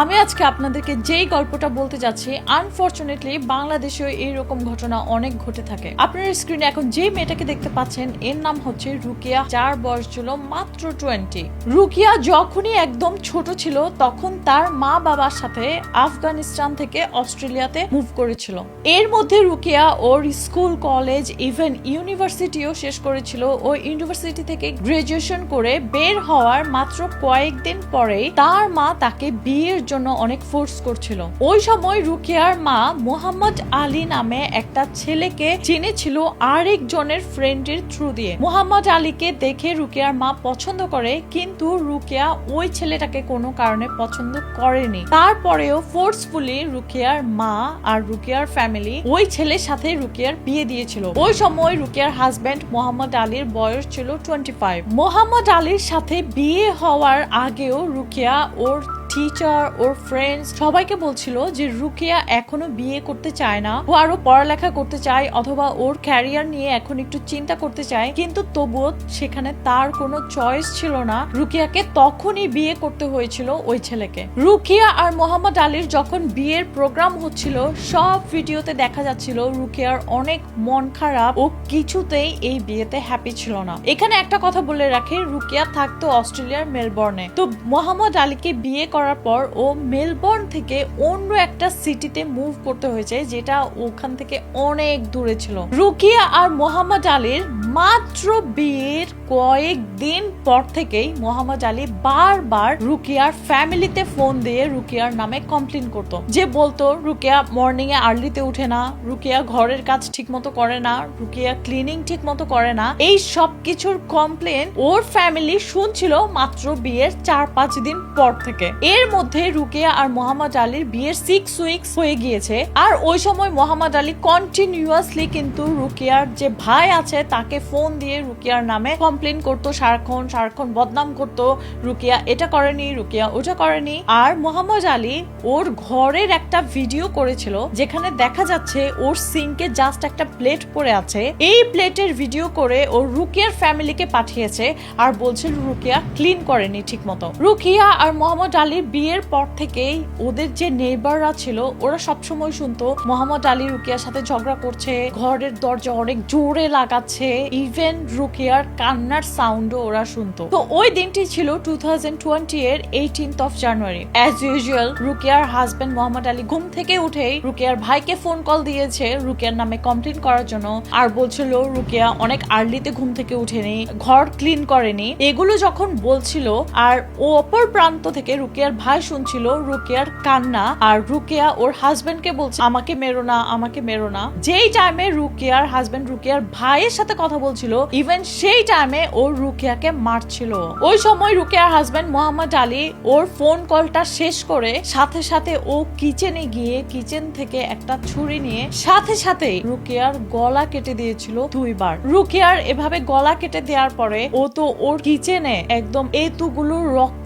আমি আজকে আপনাদেরকে যেই গল্পটা বলতে যাচ্ছি আনফরচুনেটলি বাংলাদেশেও এইরকম ঘটনা অনেক ঘটে থাকে। আপনার স্ক্রিনে এখন যে মেয়েটাকে দেখতে পাচ্ছেন, এর নাম হচ্ছে রুকিয়া, যার বয়স ছিল মাত্র টোয়েন্টি রুকিয়া যখনই একদম ছোট ছিল, তখন তার মা বাবার সাথে আফগানিস্তান থেকে অস্ট্রেলিয়াতে মুভ করেছিল। এর মধ্যে রুকিয়া ওর স্কুল কলেজ ইভেন ইউনিভার্সিটিও শেষ করেছিল। ও ইউনিভার্সিটি থেকে গ্রাজুয়েশন করে বের হওয়ার মাত্র কয়েকদিন পরেই তার মা তাকে বিয়ের জন্য অনেক ফোর্স করছিল। ওই সময় রুকিয়ার মা মোহাম্মদ আলী নামে একটা ছেলেকে চিনেছিল আরেকজনের ফ্রেন্ডের থ্রু দিয়ে। মোহাম্মদ আলীকে দেখে রুকিয়ার মা পছন্দ করে, কিন্তু রুকিয়া ওই ছেলেটাকে কোনো কারণে পছন্দ করেনি। তারপরেও ফোর্সফুলি রুকিয়ার মা আর রুকিয়ার ফ্যামিলি ওই ছেলের সাথে রুকিয়ার বিয়ে দিয়েছিল। ওই সময় রুকিয়ার হাজবেন্ড মোহাম্মদ আলীর বয়স ছিল টোয়েন্টি ফাইভ মোহাম্মদ আলীর সাথে বিয়ে হওয়ার আগেও রুকিয়া ওর টিচার ওর ফ্রেন্ডস সবাইকে বলছিল যে রুকিয়া এখনও বিয়ে করতে চায় না। ও আরও পড়ালেখা করতে চায় অথবা ওর ক্যারিয়ার নিয়ে এখন একটু চিন্তা করতে চায়, কিন্তু তবুও সেখানে তার কোনো চয়েস ছিল না। রুকিয়াকে তখনই বিয়ে করতে হয়েছিল ওই ছেলেকে। রুকিয়া আর মোহাম্মদ আলীর যখন বিয়ের প্রোগ্রাম হচ্ছিল, সব ভিডিওতে দেখা যাচ্ছিল রুকিয়ার অনেক মন খারাপ ও কিছুতেই এই বিয়েতে হ্যাপি ছিল না। এখানে একটা কথা বলে রাখি, রুকিয়া থাকতো অস্ট্রেলিয়ার মেলবর্নে। তো মোহাম্মদ আলীকে বিয়ে করার পর ও মেলবোর্ন থেকে অন্য একটা সিটিতে মুভ করতে হয়েছে, যেটা ওখান থেকে অনেক দূরে ছিল। রুকিয়া আর মোহাম্মদ আলীর মাত্র বিয়ের কয়েক দিন পর থেকেই মোহাম্মদ আলী বারবার রুকিয়ার ফ্যামিলিতে ফোন দিয়ে রুকিয়ার নামে কমপ্লেন করতো। যে বলতো, রুকিয়া মর্নিং এ আর্লিতে উঠে না। রুকিয়া ঘরের কাজ ঠিক মতো করে না। রুকিয়া ক্লিনিং ঠিক মতো করে না। এই সব কিছুর কমপ্লেন ওর ফ্যামিলি শুনছিল মাত্র বিয়ের চার পাঁচ দিন পর থেকে। এর মধ্যে রুকিয়া আর মোহাম্মদ আলীর বিয়ের সিক্স উইকস হয়ে গিয়েছে। আর ওই সময় মোহাম্মদ আলী কন্টিনিউয়াসলি কিন্তু রুকিয়ার যে ভাই আছে, তাকে ফোন দিয়ে রুকিয়ার নামে কমপ্লেন করতো, সারাক্ষণ সারাক্ষণ বদনাম করতো রুকিয়া, এটা করেনি, রুকিয়া ওটা করেনি। আর মোহাম্মদ আলী ওর ঘরের একটা ভিডিও করেছিল, যেখানে দেখা যাচ্ছে ওর সিঙ্কে জাস্ট একটা প্লেট পড়ে আছে। এই প্লেটের ভিডিও করে ও রুকিয়ার ফ্যামিলিকে পাঠিয়েছে আর বলছে, রুকিয়া ক্লিন করেনি ঠিক মতো রুকিয়া আর মোহাম্মদ আলীর বিয়ের পর থেকেই ওদের যে নেইবাররা ছিল, ওরা সবসময় শুনতো, মোহাম্মদ আলী রুকিয়ার সাথে ঝগড়া করছে, ঘরের দরজা অনেক জোরে লাগাচ্ছে। ইভেন রুকিয়ার কান্নার সাউন্ডও ওরা শুনতো। তো ওই দিনটি ছিল টু থাউজেন্ড টোয়েন্টি এর eighteenth of January as usual রুকিয়ার husband Mohammad Ali ঘুম থেকে উঠেই রুকিয়ার ভাইকে ফোন কল দিয়েছে। রুকিয়ার নামে কমপ্লেন করার জন্য। আর বলছিল, রুকিয়া অনেক আর্লিতে ঘুম থেকে উঠেনি, ঘর ক্লিন করেনি। এগুলো যখন বলছিল, আর ও অপর প্রান্ত থেকে রুকিয়ার ভাই শুনছিল, রুকিয়ার কান্না, আর রুকিয়া ওর হাজবেন্ডকে বলছে, আমাকে মেরো না, আমাকে মেরো না। যেই টাইমে রুকিয়ার হাজবেন্ড রুকিয়ার ভাইয়ের সাথে কথা বলছিল ইভেন সেই টাইমে ও রুকিয়াকে মারছিল। ওই সময় রুকিয়ার হাজবেন্ড মোহাম্মদ আলী ওর ফোন কলটা শেষ করে সাথে সাথে ও কিচেনে গিয়ে কিচেন থেকে একটা ছুরি নিয়ে সাথে সাথে রুকিয়ার গলা কেটে দিয়েছিল দুইবার। রুকিয়ার এভাবে গলা কেটে দেওয়ার পরে ও তো ওর কিচেনে একদম এতুগুলো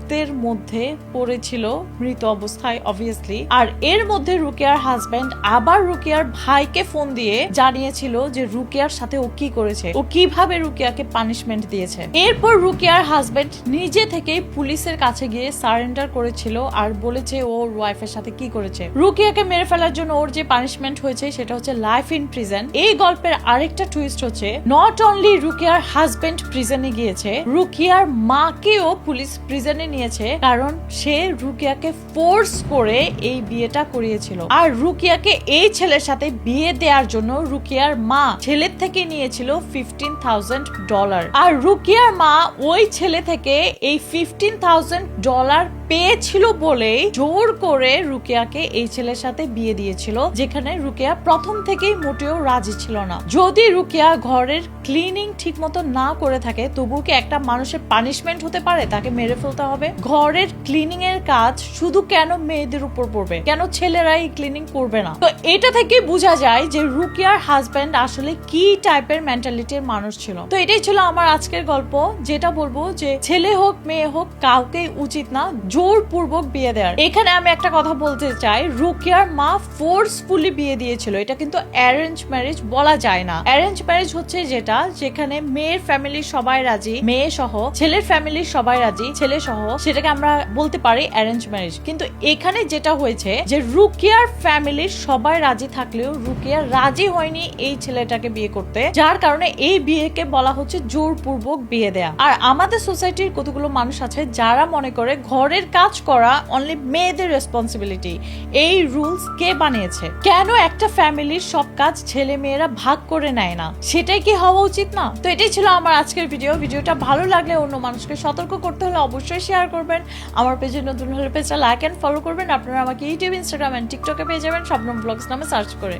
রক্তের মধ্যে পড়েছিল মৃত অবস্থায় অবভিয়াসলি আর এর মধ্যে রুকিয়ার হাজবেন্ড আবার রুকিয়ার ভাইকে ফোন দিয়ে জানিয়েছিল যে রুকিয়ার সাথে ও কি করেছে, ও কীভাবে রুকিয়াকে পানিশমেন্ট দিয়েছে। এরপর রুকিয়ার হাজবেন্ড নিজে থেকেই পুলিশের কাছে গিয়ে সারেন্ডার করেছিল আর বলেছে ও ওয়াইফের সাথে কি করেছে। রুকিয়াকে মেরে ফেলার জন্য ওর যে পানিশমেন্ট হয়েছে সেটা হচ্ছে লাইফ ইন প্রিজন এই গল্পের আরেকটা টুইস্ট হচ্ছে নট অনলি রুকিয়ার হাজবেন্ড প্রিজনে গিয়েছে, রুকিয়ার মাকেও পুলিশ প্রিজনে নিয়েছে, কারণ সে রুকিয়াকে ফোর্স করে এই বিয়েটা করিয়েছিল। আর রুকিয়াকে এই ছেলের সাথে বিয়ে দেওয়ার জন্য রুকিয়ার মা ছেলের থেকে নিয়েছিল ফিফটিন থাউজেন্ড ডলার আর রুকিয়ার মা ওই ছেলে থেকে এই ফিফটিন থাউজেন্ড ডলার পেয়েছিল বলেই জোর করে রুকিয়াকে এই ছেলের সাথে বিয়ে দিয়েছিল, যেখানে রুকিয়া প্রথম থেকেই মোটেও রাজি ছিল না। যদি রুকিয়া ঘরের ক্লিনিং ঠিক মতো না করে থাকে তবু কি একটা মানুষের পানিশমেন্ট হতে পারে? তাকে মেরে ফেলতে হবে? ঘরের ক্লিনিং এর কাজ শুধু কেন মেয়েদের উপর পড়বে? কেন ছেলেরাই ক্লিনিং করবে না? তো এটা থেকে বোঝা যায় যে রুকিয়ার হাজব্যান্ড আসলে কি টাইপের মেন্টালিটির মানুষ ছিল। তো এটাই ছিল আমার আজকের গল্প, যেটা বলব যে ছেলে হোক, মেয়ে হোক কাউকে উচিত না জোরপূর্বক বিয়ে দেওয়ার। এখানে আমি একটা কথা বলতে চাই, রুকিয়ার মা ফোর্সফুলি বিয়ে দিয়েছিল। এটা কিন্তু অ্যারেঞ্জ ম্যারেজ বলা যায় না। অ্যারেঞ্জ ম্যারেজ হচ্ছে যেটা যেখানে মেয়ের ফ্যামিলির সবাই রাজি, মেয়ে সহ, ছেলের ফ্যামিলির সবাই রাজি, ছেলে সহ, সেটাকে আমরা বলতে পারি অ্যারেঞ্জ ম্যারেজ কিন্তু এখানে যেটা হয়েছে যে রুকিয়ার ফ্যামিলির সবাই রাজি থাকলেও রুকিয়া রাজি হয়নি এই ছেলেটাকে বিয়ে করতে, যার কারণে এই বিয়েকে বলা হচ্ছে জোরপূর্বক বিয়ে দেয়া। আর আমাদের সোসাইটির কতগুলো মানুষ আছে যারা মনে করে ঘরের কাজ করা অনলি মেয়েদের রেসপন্সিবিলিটি এই রুলস কে বানিয়েছে? কেন একটা ফ্যামিলির সব কাজ ছেলে মেয়েরা ভাগ করে নেয় না? সেটাই কি হওয়া উচিত না? তো এটাই ছিল আমার আজকের ভিডিও ভিডিওটা ভালো লাগলে অন্য মানুষকে সতর্ক করতে হলে অবশ্যই শেয়ার করবেন। আমার পেজে নতুন হলে পেজটা লাইক অ্যান্ড ফলো করবেন। আপনারা আমাকে ইউটিউব ইনস্টাগ্রাম অ্যান্ড টিকটকে পেয়ে যাবেন। স্বপ্নম ব্লগস নামে সার্চ করে।